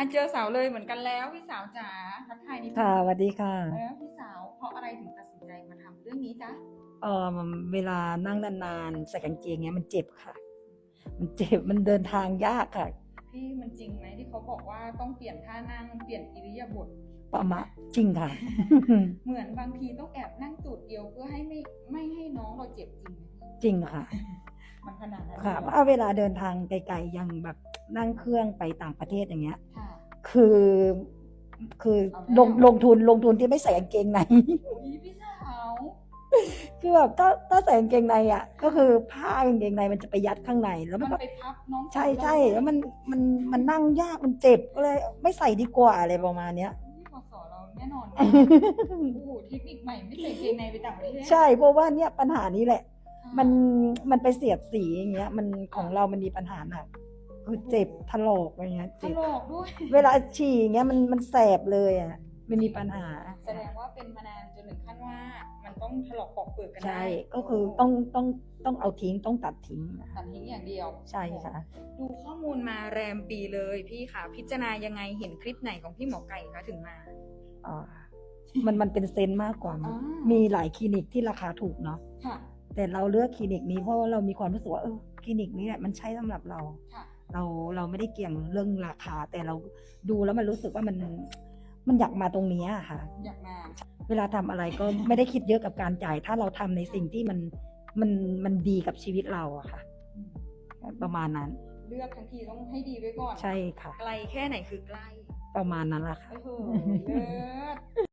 อะเจอสาวเลยเหมือนกันแล้วพี่สาวจ๋าทักทายนิดนึงค่ะสวัสดีค่ะ เออพี่สาวเพราะอะไรถึงตัดสินใจมาทำเรื่องนี้จ๊ะเออเวลานั่งนานๆใส่กางเกงเนี้ยมันเจ็บค่ะ มันเจ็บมันเดินทางยากค่ะพี่มันจริงไหมที่เขาบอกว่าต้องเปลี่ยนท่านั่งเปลี่ยนอิริยาบถประมาณจริงค่ะ เหมือนบางทีต้องแอบนั่งตูดเดียวเพื่อให้ไม่ไม่ให้น้องเราเจ็บจริงไหมจริงค่ะ มันขนาดนั้นค่ะเลยเพเหรอ ราะเวลาเดินทางไกลๆยังแบบ นั่งเครื่องไปต่างประเทศอย่างเงี้ย ค่ะ คือคือเอาแล้วลงลงทุนลงทุนที่ไม่ใส่กางเกงใน อุ๊ยพี่สาวคือแบบถ้าถ้าใส่กางเกงในอะ ก็คือผ้ากางเกงในมันจะไปยัดข้างในแล้วมัมันนก็ไปพับน้องใช่สาวใช่เราแล้วมันมันมันนั่งยากมันเจ็บก็เลยไม่ใส่ดีกว่าอะไรประมาณเนี้ย พี่พอสอนเราแน่นอนมากโอ้โหเทคนิคใหม่ไม่ใส่เกงในไปต่างประเทศใช่เพราะว่าเนี่ยปัญหานี้แหละค่ะมันมันไปเสียดสีอย่างเงี้ยมันของเรามันมีปัญหาหนัก คือเจ็บถลอกอะไรเงี้ยถเจ็บ ลอกด้วย เวลาฉี่อย่างเงี้ยมันมันแสบเลยอะมันมีปัญหา แสดงว่าเป็นมานานจนถึงขั้นว่า มันต้องถลอกปอกเปลือกกันได้ใช่ ก็คือต้องต้องต้องเอาทิ้งต้องตัดทิ้งตัดทิ้งอย่างเดียวใช่ค่ะ ดูข้อมูลมาแรมปีเลยพี่ค่ะ พิจารณายังไงเห็นคลิปไหนของพี่หมอไก่คะถึงมา อ่า มันมันเป็นเซนส์มากกว่ามั้งอ่ามี มีหลายคลินิกที่ราคาถูกเนาะ ค่ะ แต่เราเลือกคลินิกนี้เพราะว่าเรามีความรู้สึกว่าเออคลินิกนี้แหละมันใช่สำหรับเรา ค่ะ เราเราไม่ได้เกี่ยงเรื่องราคา แต่เราดูแล้วมันรู้สึกว่ามันมันอยากมาตรงเนี้ยค่ะ อยากมา เวลาทำอะไรก็ไม่ได้คิดเยอะกับการจ่าย ถ้าเราทำในสิ่งที่มันมันมันดีกับชีวิตเราอะค่ะอืมประมาณนั้น เลือกทั้งทีต้องให้ดีไว้ก่อน ใช่ค่ะ ไกลแค่ไหนคือใกล้ ประมาณนั้นแหละค่ะโอ้โหเลิศ